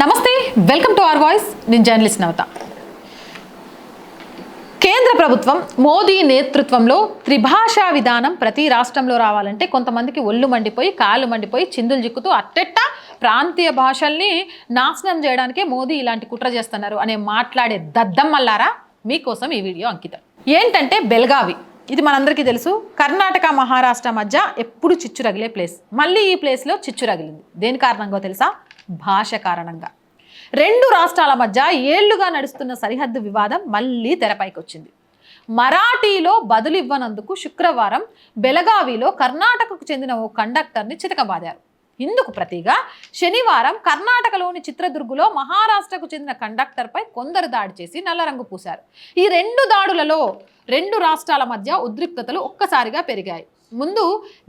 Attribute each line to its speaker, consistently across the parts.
Speaker 1: నమస్తే welcome to our voice. నేను journalist Navata. కేంద్ర ప్రభుత్వం మోదీ నేతృత్వంలో త్రిభాషా విధానం ప్రతి రాష్ట్రంలో రావాలంటే కొంతమందికి ఒళ్ళు మండిపోయి కాళ్ళు మండిపోయి చిందులు చిక్కుతూ అట్టెట్ట ప్రాంతీయ భాషల్ని నాశనం చేయడానికే మోదీ ఇలాంటి కుట్ర చేస్తున్నారు అనే మాట్లాడే దద్దమ్మల్లారా మీకోసం ఈ వీడియో అంకితం. ఏంటంటే బెల్గావి. ఇది మనందరికీ తెలుసు. కర్ణాటక మహారాష్ట్ర మధ్య ఎప్పుడు చిచ్చు రగిలే ప్లేస్ మళ్ళీ ఈ ప్లేస్లో చిచ్చు రగిలింది దేని కారణంగా తెలుసా? భాష కారణంగా. రెండు రాష్ట్రాల మధ్య ఏళ్ళుగా నడుస్తున్న సరిహద్దు వివాదం మళ్ళీ తెరపైకి వచ్చింది మరాఠీలో బదులు ఇవ్వనందుకు శుక్రవారం బెలగావిలో కర్ణాటకకు చెందిన ఓ కండక్టర్ని చితకబాదారు. ఇందుకు ప్రతిగా శనివారం కర్ణాటకలోని చిత్రదుర్గులో మహారాష్ట్రకు చెందిన కండక్టర్పై కొందరు దాడి చేసి నల్లరంగు పూశారు. ఈ రెండు దాడులలో రెండు రాష్ట్రాల మధ్య ఉద్రిక్తతలు ఒక్కసారిగా పెరిగాయి. ముందు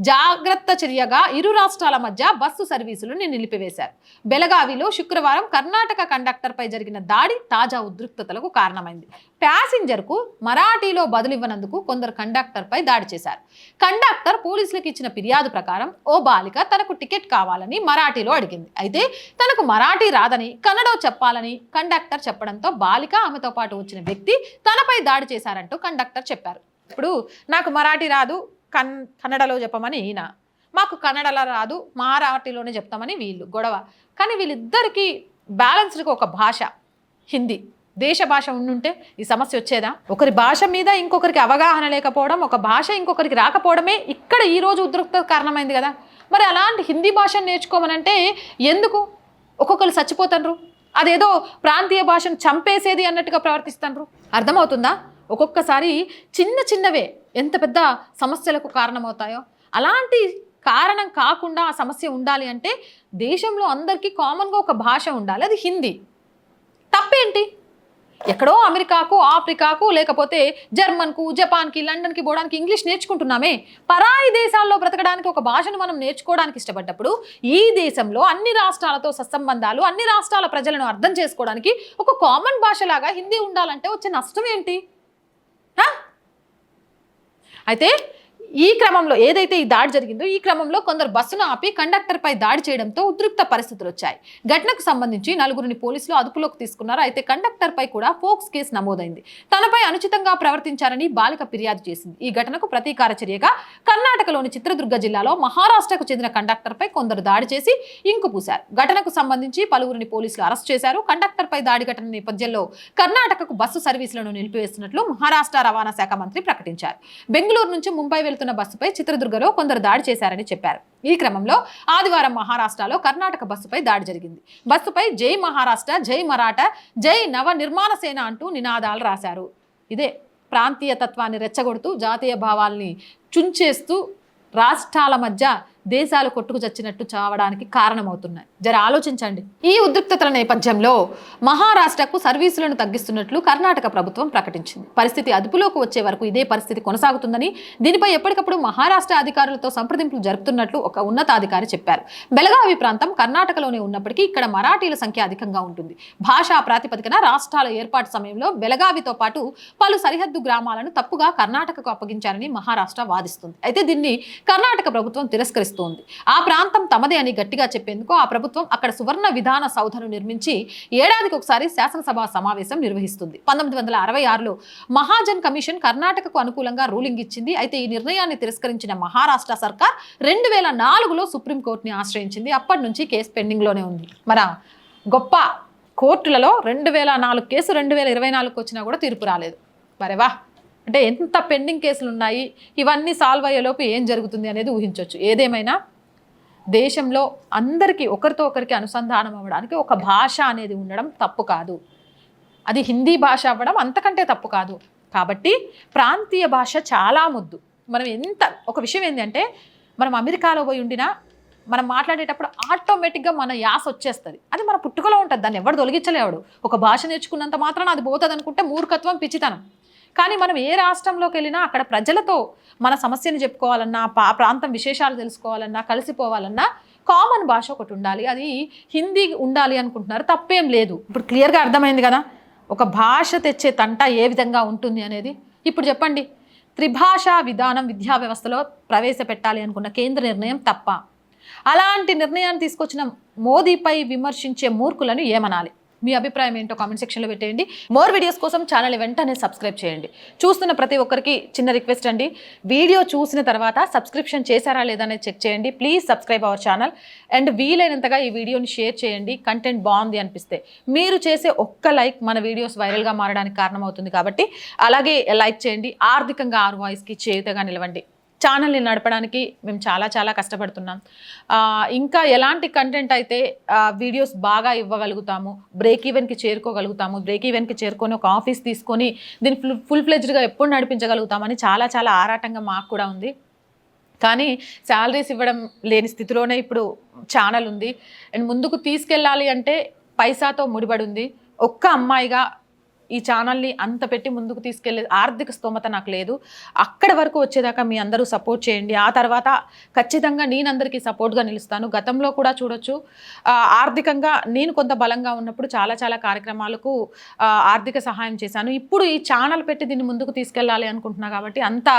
Speaker 1: జాగ్రత్త చర్యగా ఇరు రాష్ట్రాల మధ్య బస్సు సర్వీసులను నిలిపివేశారు. బెలగావిలో శుక్రవారం కర్ణాటక కండక్టర్పై జరిగిన దాడి తాజా ఉద్రిక్తతలకు కారణమైంది. ప్యాసింజర్కు మరాఠీలో బదులివ్వనందుకు కొందరు కండక్టర్పై దాడి చేశారు. కండక్టర్ పోలీసులకు ఇచ్చిన ఫిర్యాదు ప్రకారం ఓ బాలిక తనకు టికెట్ కావాలని మరాఠీలో అడిగింది. అయితే తనకు మరాఠీ రాదని కన్నడో చెప్పాలని కండక్టర్ చెప్పడంతో బాలిక ఆమెతో పాటు వచ్చిన వ్యక్తి తనపై దాడి చేశారంటూ కండక్టర్ చెప్పారు. ఇప్పుడు నాకు మరాఠీ రాదు కన్ కన్నడలో చెప్పమని ఈయన. మాకు కన్నడలో రాదు మరాఠీలోనే చెప్తామని వీళ్ళు గొడవ. కానీ వీళ్ళిద్దరికీ బ్యాలెన్స్డ్కి ఒక భాష హిందీ. దేశ భాష ఉండుంటే ఈ సమస్య వచ్చేదా? ఒకరి భాష మీద ఇంకొకరికి అవగాహన లేకపోవడం ఒక భాష ఇంకొకరికి రాకపోవడమే ఇక్కడ ఈ రోజు ఉద్రిక్త కారణమైంది కదా. మరి అలాంటి హిందీ భాషను నేర్చుకోమనంటే ఎందుకు? ఒక్కొక్కరు చచ్చిపోతారు అదేదో ప్రాంతీయ భాషను చంపేసేది అన్నట్టుగా ప్రవర్తిస్తాండ్రు అర్థమవుతుందా? ఒక్కొక్కసారి చిన్న చిన్నవే ఎంత పెద్ద సమస్యలకు కారణమవుతాయో. అలాంటి కారణం కాకుండా ఆ సమస్య ఉండాలి అంటే దేశంలో అందరికీ కామన్గా ఒక భాష ఉండాలి. అది హిందీ. తప్పేంటి? ఎక్కడో అమెరికాకు ఆఫ్రికాకు లేకపోతే జర్మన్కు జపాన్కి లండన్కి పోవడానికి ఇంగ్లీష్ నేర్చుకుంటున్నామే. పరాయి దేశాల్లో బ్రతకడానికి ఒక భాషను మనం నేర్చుకోవడానికి ఇష్టపడ్డప్పుడు ఈ దేశంలో అన్ని రాష్ట్రాలతో సత్సంబంధాలు అన్ని రాష్ట్రాల ప్రజలను అర్థం చేసుకోవడానికి ఒక కామన్ భాషలాగా హిందీ ఉండాలంటే వచ్చే నష్టం ఏంటి? హా? అయితే ఈ క్రమంలో ఏదైతే ఈ దాడి జరిగిందో ఈ క్రమంలో కొందరు బస్సును ఆపి కండక్టర్పై దాడి చేయడంతో ఉద్రిక్త పరిస్థితులు వచ్చాయి. ఘటనకు సంబంధించి నలుగురిని పోలీసులు అదుపులోకి తీసుకున్నారు. అయితే కండక్టర్పై కూడా ఫోక్స్ కేసు నమోదైంది. తనపై అనుచితంగా ప్రవర్తించారని బాలిక ఫిర్యాదు చేసింది. ఈ ఘటనకు ప్రతీకార చర్యగా కర్ణాటకలోని చిత్రదుర్గ జిల్లాలో మహారాష్ట్రకు చెందిన కండక్టర్పై కొందరు దాడి చేసి ఇంకు పూశారు. ఘటనకు సంబంధించి పలువురిని పోలీసులు అరెస్ట్ చేశారు. కండక్టర్పై దాడి ఘటన నేపథ్యంలో కర్ణాటకకు బస్సు సర్వీసులను నిలిపివేస్తున్నట్లు మహారాష్ట్ర రవాణా శాఖ మంత్రి ప్రకటించారు. బెంగళూరు నుంచి ముంబై వెళ్తున్న బస్సుపై చిత్రదుర్గలో కొందరు దాడి చేశారని చెప్పారు. ఈ క్రమంలో ఆదివారం మహారాష్ట్రలో కర్ణాటక బస్సుపై దాడి జరిగింది. బస్సుపై జై మహారాష్ట్ర జై మరాఠా జై నవ నిర్మాణ సేన అంటూ నినాదాలు రాశారు. ఇదే ప్రాంతీయ తత్వాన్ని రెచ్చగొడుతూ జాతీయ భావాల్ని చుంచేస్తూ రాష్ట్రాల మధ్య దేశాలు కొట్టుకు చచ్చినట్టు చావడానికి కారణమవుతున్నాయి. జర ఆలోచించండి. ఈ ఉద్రిక్తతల నేపథ్యంలో మహారాష్ట్రకు సర్వీసులను తగ్గిస్తున్నట్లు కర్ణాటక ప్రభుత్వం ప్రకటించింది. పరిస్థితి అదుపులోకి వచ్చే వరకు ఇదే పరిస్థితి కొనసాగుతుందని దీనిపై ఎప్పటికప్పుడు మహారాష్ట్ర అధికారులతో సంప్రదింపులు జరుపుతున్నట్లు ఒక ఉన్నతాధికారి చెప్పారు. బెలగావి ప్రాంతం కర్ణాటకలోనే ఉన్నప్పటికీ ఇక్కడ మరాఠీల సంఖ్య అధికంగా ఉంటుంది. భాషా ప్రాతిపదికన రాష్ట్రాల ఏర్పాటు సమయంలో బెలగావితో పాటు పలు సరిహద్దు గ్రామాలను తప్పుగా కర్ణాటకకు అప్పగించారని మహారాష్ట్ర వాదిస్తుంది. అయితే దీన్ని కర్ణాటక ప్రభుత్వం తిరస్కరిస్తుంది. ఆ ప్రాంతం తమదే అని గట్టిగా చెప్పేందుకు ఆ ప్రభుత్వం అక్కడ సువర్ణ విధాన సౌధను నిర్మించి ఏడాదికి ఒకసారి శాసనసభ సమావేశం నిర్వహిస్తుంది. పంతొమ్మిది వందల అరవై ఆరులో మహాజన్ కమిషన్ కర్ణాటకకు అనుకూలంగా రూలింగ్ ఇచ్చింది. అయితే ఈ నిర్ణయాన్ని తిరస్కరించిన మహారాష్ట్ర సర్కార్ రెండు వేల నాలుగులో సుప్రీంకోర్టుని ఆశ్రయించింది. అప్పటి నుంచి కేసు పెండింగ్లోనే ఉంది. మన గొప్ప కోర్టులలో రెండు వేల నాలుగు కేసు రెండు వేల ఇరవై నాలుగుకి వచ్చినా కూడా తీర్పు రాలేదు. మరేవా అంటే ఎంత పెండింగ్ కేసులు ఉన్నాయి ఇవన్నీ సాల్వ్ అయ్యేలోపు ఏం జరుగుతుంది అనేది ఊహించవచ్చు ఏదేమైనా దేశంలో అందరికీ ఒకరితో ఒకరికి అనుసంధానం అవ్వడానికి ఒక భాష అనేది ఉండడం తప్పు కాదు. అది హిందీ భాష అవ్వడం అంతకంటే తప్పు కాదు. కాబట్టి ప్రాంతీయ భాష చాలా ముద్దు. మనం ఎంత ఒక విషయం ఏంటంటే మనం అమెరికాలో పోయి ఉండినా మనం మాట్లాడేటప్పుడు ఆటోమేటిక్గా మన యాస వచ్చేస్తుంది. అది మన పుట్టుకలో ఉంటుంది. దాన్ని ఎవడు తొలగించలేవాడు. ఒక భాష నేర్చుకున్నంత మాత్రాన అది పోతుంది అనుకుంటే మూర్ఖత్వం పిచ్చితనం. కానీ మనం ఏ రాష్ట్రంలోకి వెళ్ళినా అక్కడ ప్రజలతో మన సమస్యను చెప్పుకోవాలన్నా పా ప్రాంతం విశేషాలు తెలుసుకోవాలన్నా కలిసిపోవాలన్నా కామన్ భాష ఒకటి ఉండాలి. అది హిందీ ఉండాలి అనుకుంటున్నారు. తప్పేం లేదు. ఇప్పుడు క్లియర్గా అర్థమైంది కదా? ఒక భాష తెచ్చే తంట ఏ విధంగా ఉంటుంది అనేది? ఇప్పుడు చెప్పండి. త్రిభాషా విధానం విద్యా వ్యవస్థలో ప్రవేశపెట్టాలి అనుకున్న కేంద్ర నిర్ణయం తప్ప. అలాంటి నిర్ణయాన్ని తీసుకొచ్చిన మోదీపై విమర్శించే మూర్ఖులను ఏమనాలి? మీ అభిప్రాయం ఏంటో కామెంట్ సెక్షన్లో పెట్టేయండి. మోర్ వీడియోస్ కోసం ఛానల్ వెంటనే సబ్స్క్రైబ్ చేయండి. చూస్తున్న ప్రతి ఒక్కరికి చిన్న రిక్వెస్ట్ అండి. వీడియో చూసిన తర్వాత సబ్స్క్రిప్షన్ చేశారా లేదా అనేది చెక్ చేయండి. Please subscribe our channel and వీలైనంతగా ఈ వీడియోని షేర్ చేయండి. కంటెంట్ బాగుంది అనిపిస్తే. మీరు చేసే ఒక్క లైక్ మన వీడియోస్ వైరల్గా మారడానికి కారణమవుతుంది కాబట్టి అలాగే లైక్ చేయండి. ఆర్థికంగా ఆరు వాయిస్కి చేయుతగా నిలవండి. ఛానల్ని నడపడానికి మేము చాలా చాలా కష్టపడుతున్నాం. ఇంకా ఎలాంటి కంటెంట్ అయితే వీడియోస్ బాగా ఇవ్వగలుగుతాము బ్రేక్ ఈవెన్కి చేరుకోగలుగుతాము బ్రేక్ ఈవెన్కి చేరుకొని ఒక ఆఫీస్ తీసుకొని దీన్ని ఫుల్ ఫుల్ ఫ్లెజ్డ్గా ఎప్పుడు నడిపించగలుగుతామని చాలా చాలా ఆరాటంగా మాకు కూడా ఉంది. కానీ శాలరీస్ ఇవ్వడం లేని స్థితిలోనే ఇప్పుడు ఛానల్ ఉంది. అండ్ ముందుకు తీసుకెళ్ళాలి అంటే పైసాతో ముడిపడి ఉంది. ఒక్క అమ్మాయిగా ఈ ఛానల్ని అంత పెట్టి ముందుకు తీసుకెళ్ళే ఆర్థిక స్తోమత నాకు లేదు. అక్కడ వరకు వచ్చేదాకా మీ అందరూ సపోర్ట్ చేయండి. ఆ తర్వాత ఖచ్చితంగా నేను అందరికీ సపోర్ట్గా నిలుస్తాను. గతంలో కూడా చూడొచ్చు. ఆర్థికంగా నేను కొంత బలంగా ఉన్నప్పుడు చాలా చాలా కార్యక్రమాలకు ఆర్థిక సహాయం చేశాను. ఇప్పుడు ఈ ఛానల్ పెట్టి దీన్ని ముందుకు తీసుకెళ్ళాలి అనుకుంటున్నా కాబట్టి అంత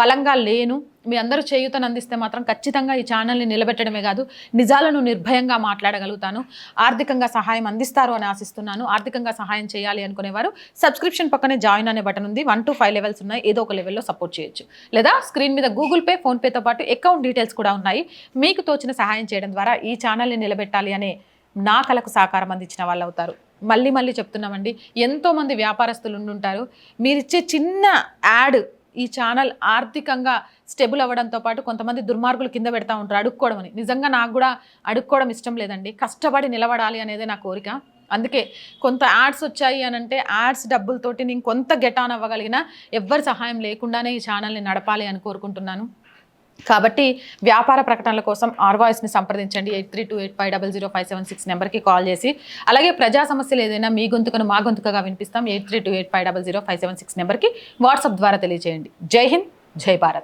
Speaker 1: బలంగా లేను. మీ అందరూ చేయూతను అందిస్తే మాత్రం ఖచ్చితంగా ఈ ఛానల్ని నిలబెట్టడమే కాదు నిజాలను నిర్భయంగా మాట్లాడగలుగుతాను. ఆర్థికంగా సహాయం అందిస్తారు అని ఆశిస్తున్నాను. ఆర్థికంగా సహాయం చేయాలి అనుకునేవారు సబ్స్క్రిప్షన్ పక్కనే జాయిన్ అనే బటన్ ఉంది. వన్ టు ఫైవ్ లెవెల్స్ ఉన్నాయి. ఏదో ఒక లెవెల్లో సపోర్ట్ చేయొచ్చు. లేదా స్క్రీన్ మీద గూగుల్ పే ఫోన్పేతో పాటు అకౌంట్ డీటెయిల్స్ కూడా ఉన్నాయి. మీకు తోచిన సహాయం చేయడం ద్వారా ఈ ఛానల్ని నిలబెట్టాలి అనే నా కలకు సహకారం అందించిన వాళ్ళు అవుతారు. మళ్ళీ మళ్ళీ చెప్తున్నామండి. ఎంతోమంది వ్యాపారస్తులు ఉండుంటారు. మీరిచ్చే చిన్న యాడ్ ఈ ఛానల్ ఆర్థికంగా స్టెబుల్ అవ్వడంతో పాటు కొంతమంది దుర్మార్గులు కింద పెడతా ఉంటారు అడుక్కోవడం అని. నిజంగా నాకు కూడా అడుక్కోవడం ఇష్టం లేదండి. కష్టపడి నిలబడాలి అనేదే నా కోరిక. అందుకే కొంత యాడ్స్ వచ్చాయి అని అంటే యాడ్స్ డబ్బులతోటి నేను కొంత గెట్ ఆన్ అవ్వగలిగిన ఎవ్వరి సహాయం లేకుండానే ఈ ఛానల్ని నడపాలి అని కోరుకుంటున్నాను. కాబట్టి వ్యాపార ప్రకటనల కోసం ఆర్వాయిస్ని సంప్రదించండి. Eight three two eight five double zero five seven six నెంబర్కి కాల్ చేసి. అలాగే ప్రజా సమస్యలు ఏదైనా మీ గొంతుకను మా గొంతుకగా వినిపిస్తాం. Eight three two eight five double zero five seven six నెంబర్కి వాట్సాప్ ద్వారా తెలియజేయండి. జై హింద్ జై భారత్.